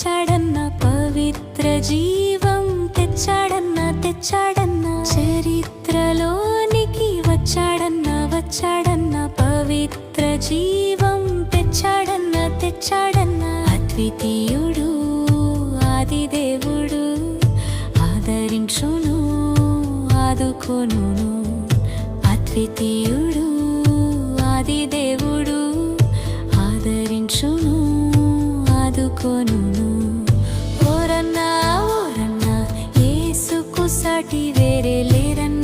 తెచ్చాడన్న పవిత్ర జీవం తెచ్చాడన్న తెచ్చాడన్న చరిత్రలోనికి వచ్చాడన్న వచ్చాడన్న పవిత్ర జీవం తెచ్చాడన్న తెచ్చాడన్న అద్వితీయుడు ఆదిదేవుడు ఆదరించును ఆదుకొను అద్వితీయుడు ఆదిదేవుడు ఆదరించును ఆదుకొను. సాటి వేరే లేరన్న